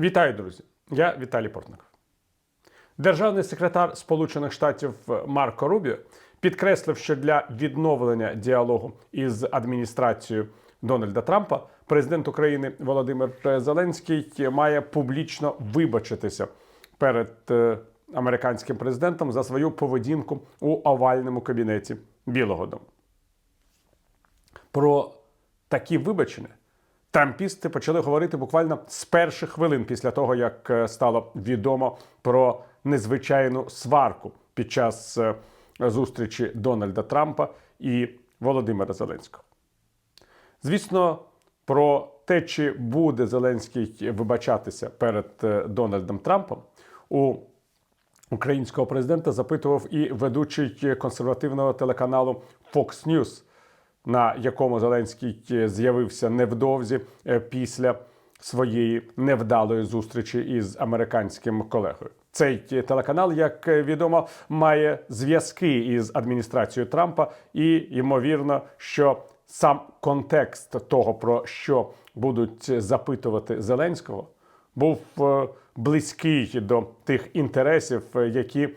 Вітаю, друзі! Я Віталій Портников. Державний секретар Сполучених Штатів Марко Рубіо підкреслив, що для відновлення діалогу із адміністрацією Дональда Трампа президент України Володимир Зеленський має публічно вибачитися перед е, американським президентом за свою поведінку у овальному кабінеті Білого Дому. Про такі вибачення трампісти почали говорити буквально з перших хвилин після того, як е, стало відомо про незвичайну сварку під час е, зустрічі Дональда Трампа і Володимира Зеленського. Звісно, про те, чи буде Зеленський вибачатися перед е, Дональдом Трампом, у українського президента запитував і ведучий консервативного телеканалу Fox News, на якому Зеленський з'явився невдовзі е, після своєї невдалої зустрічі із американським колегою. Цей телеканал, як відомо, має зв'язки із адміністрацією Трампа, і ймовірно, що сам контекст того, про що будуть запитувати Зеленського, був е, близький до тих інтересів, е, які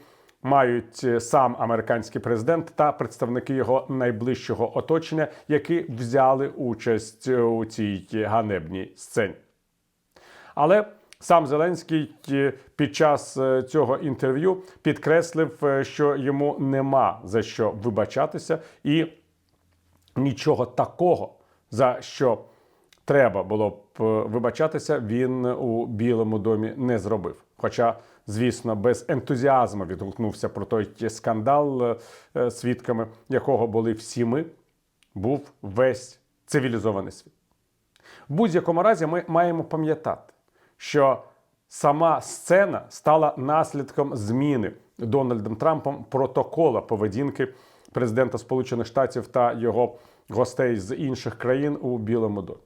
мають е, сам американський президент та представники його найближчого оточення, які взяли участь у цій ганебній сцені. Але сам Зеленський е, під час е, цього інтерв'ю підкреслив, е, що йому нема за що вибачатися, і нічого такого, за що треба було б е, вибачатися, він у Білому домі не зробив. Хоча, звісно, без ентузіазму відгукнувся про той скандал, е, е, свідками якого були всі ми, був весь цивілізований світ. В будь-якому разі ми маємо пам'ятати, що сама сцена стала наслідком зміни Дональдом Трампом протокола поведінки президента Сполучених Штатів та його гостей з інших країн у Білому домі.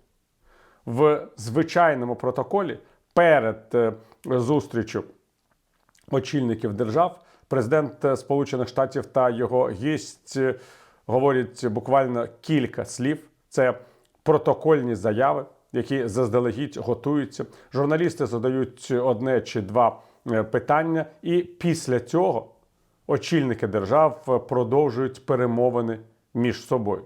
В звичайному протоколі перед е, зустрічю очільників держав президент е, Сполучених Штатів та його гість е, говорять буквально кілька слів. Це протокольні заяви, які заздалегідь готуються. Журналісти задають одне чи два питання, і після цього очільники держав продовжують перемовини між собою.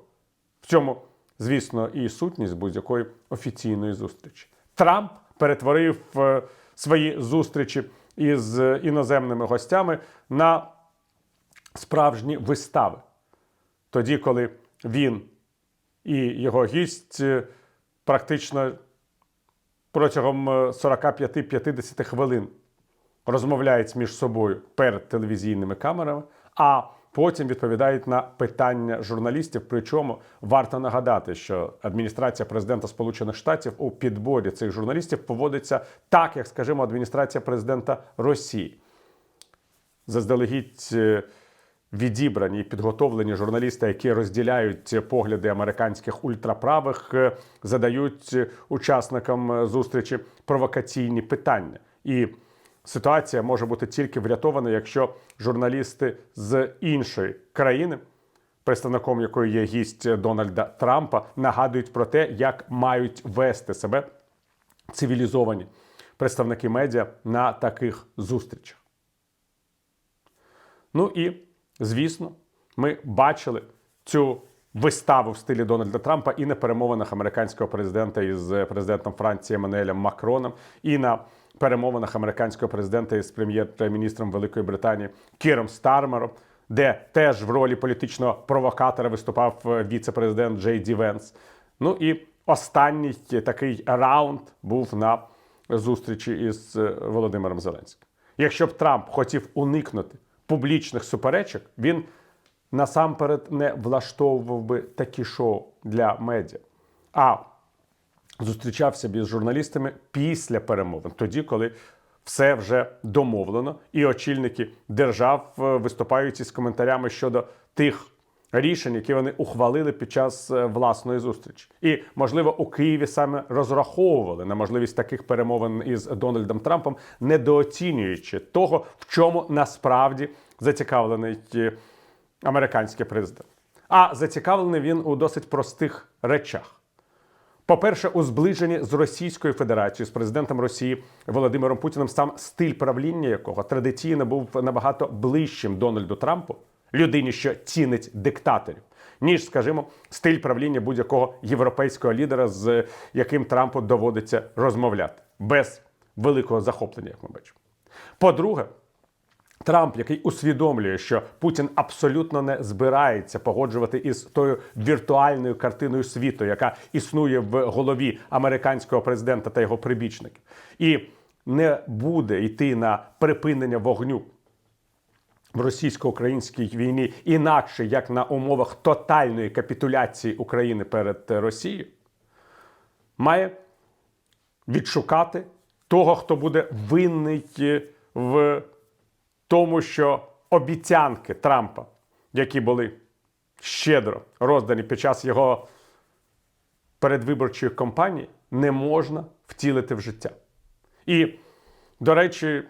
В цьому, звісно, і сутність будь-якої офіційної зустрічі. Трамп перетворив е, свої зустрічі із е, іноземними гостями на справжні вистави. Тоді, коли він і його гість е, практично протягом е, 45-50 хвилин розмовляють між собою перед телевізійними камерами, а потім відповідають на питання журналістів. Причому варто нагадати, що адміністрація президента Сполучених Штатів у підборі цих журналістів поводиться так, як скажімо, адміністрація президента Росії. Заздалегідь е, відібрані і підготовлені журналісти, які розділяють погляди американських ультраправих, е, задають е, учасникам зустрічі провокаційні питання. І ситуація може бути тільки врятована, якщо журналісти з іншої країни, представником якої є гість Дональда Трампа, нагадують про те, як мають вести себе цивілізовані представники медіа на таких зустрічах. Ну і звісно, ми бачили цю виставу в стилі Дональда Трампа і на перемовинах американського президента із президентом Франції Еммануелем Макроном, і на перемовинах американського президента із прем'єр-міністром Великої Британії Кіром Стармером, де теж в ролі політичного провокатора виступав е, віце-президент Джей Ді Венс. Ну і останній такий раунд був на зустрічі із е, Володимиром Зеленським. Якщо б Трамп хотів уникнути публічних суперечок, він насамперед не влаштовував би такі шоу для медіа, а зустрічався б із журналістами після перемовин, тоді, коли все вже домовлено, і очільники держав е, виступають із коментарями щодо тих рішень, які вони ухвалили під час е, власної зустрічі. І, можливо, у Києві саме розраховували на можливість таких перемовин із Дональдом Трампом, недооцінюючи того, в чому насправді зацікавлений е, американський президент. А зацікавлений він у досить простих речах. По-перше, у зближенні з Російською Федерацією, з президентом Росії Володимиром Путіним, сам стиль правління якого традиційно був набагато ближчим Дональду Трампу, людині, що цінить диктаторів, ніж, скажімо, стиль правління будь-якого європейського лідера, з яким Трампу доводиться розмовляти без великого захоплення, як ми бачимо. По-друге, Трамп, який усвідомлює, що Путін абсолютно не збирається погоджувати із тою віртуальною картиною світу, яка існує в голові американського президента та його прибічників, і не буде йти на припинення вогню в російсько-українській війні інакше як на умовах тотальної капітуляції України перед Росією, має відшукати того, хто буде винний в тому, що обіцянки Трампа, які були щедро роздані під час його передвиборчої кампанії, не можна втілити в життя. І, до речі,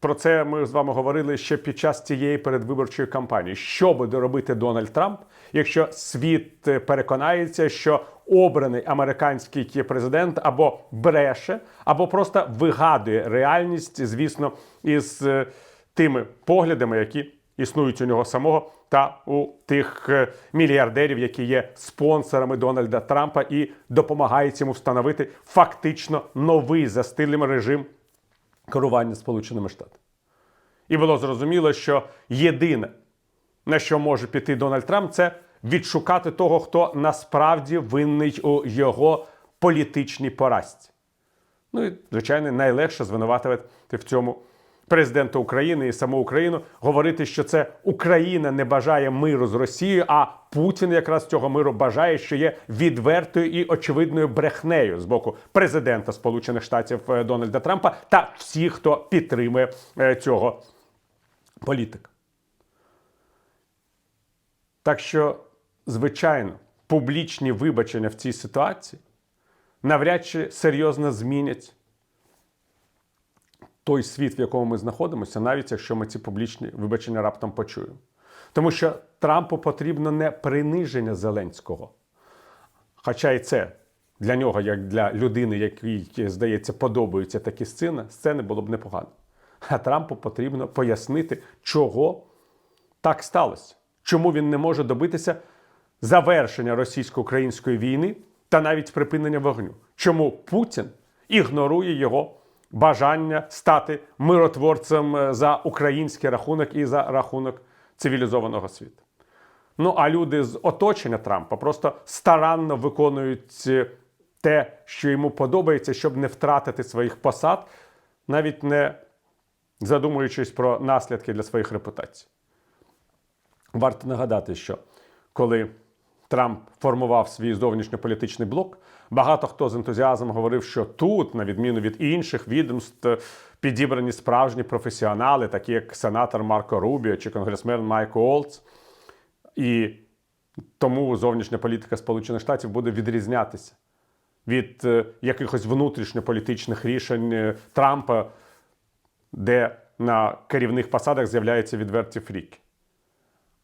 про це ми з вами говорили ще під час цієї передвиборчої кампанії. Що буде робити Дональд Трамп, якщо світ е, переконається, що обраний американський президент або бреше, або просто вигадує реальність, звісно, із е, тими поглядами, які існують у нього самого, та у тих е, мільярдерів, які є спонсорами Дональда Трампа і допомагають йому встановити фактично новий за режим керування Сполученими Штатами. І було зрозуміло, що єдине, на що може піти Дональд Трамп, це відшукати того, хто насправді винний у його політичній поразці. Ну і, звичайно, найлегше звинуватувати в цьому президента України і саму Україну, говорити, що це Україна не бажає миру з Росією, а Путін якраз цього миру бажає, що є відвертою і очевидною брехнею з боку президента Сполучених Штатів е, Дональда Трампа та всіх, хто підтримує е, цього політика. Так що, звичайно, публічні вибачення в цій ситуації навряд чи серйозно змінять той світ, в якому ми знаходимося, навіть якщо ми ці публічні вибачення раптом почуємо. Тому що Трампу потрібно не приниження Зеленського. Хоча і це для нього, як для людини, якій, здається, подобаються такі сцени, сцени було б непогано. А Трампу потрібно пояснити, чого так сталося, чому він не може добитися завершення російсько-української війни та навіть припинення вогню. Чому Путін ігнорує його бажання стати миротворцем е, за український рахунок і за рахунок цивілізованого світу. Ну а люди з оточення Трампа просто старанно виконують е, те, що йому подобається, щоб не втратити своїх посад, навіть не задумуючись про наслідки для своїх репутацій. Варто нагадати, що коли Трамп формував свій зовнішньополітичний блок, багато хто з ентузіазмом говорив, що тут, на відміну від інших відомств, підібрані справжні професіонали, такі як сенатор Марко Рубіо чи конгресмен Майк Олдс. І тому зовнішня політика Сполучених Штатів буде відрізнятися від е, якихось внутрішньополітичних рішень е, Трампа, де на керівних посадах з'являються відверті фріки.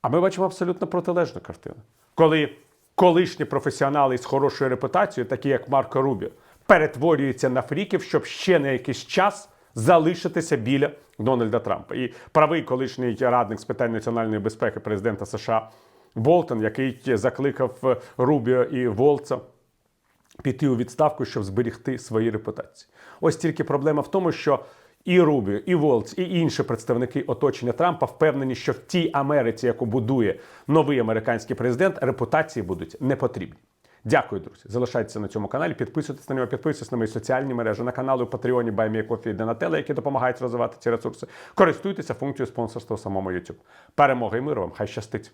А ми бачимо абсолютно протилежну картину. Коли колишні професіонали з хорошою репутацією, такі як Марко Рубіо, перетворюються на фріків, щоб ще на якийсь час залишитися біля Дональда Трампа. І правий колишній радник з питань національної безпеки президента США Болтон, який закликав Рубіо і Волца піти у відставку, щоб зберігти свої репутації. Ось тільки проблема в тому, що і Рубіо, і Волц, і інші представники оточення Трампа впевнені, що в тій Америці, яку будує новий американський президент, репутації будуть не потрібні. Дякую, друзі. Залишайтеся на цьому каналі, підписуйтесь на нього, підписуйтесь на мої соціальні мережі, на канали у Патреоні Баймієкофі і Денателе, які допомагають розвивати ці ресурси. Користуйтеся функцією спонсорства у самому YouTube. Перемоги і миру вам! Хай щастить!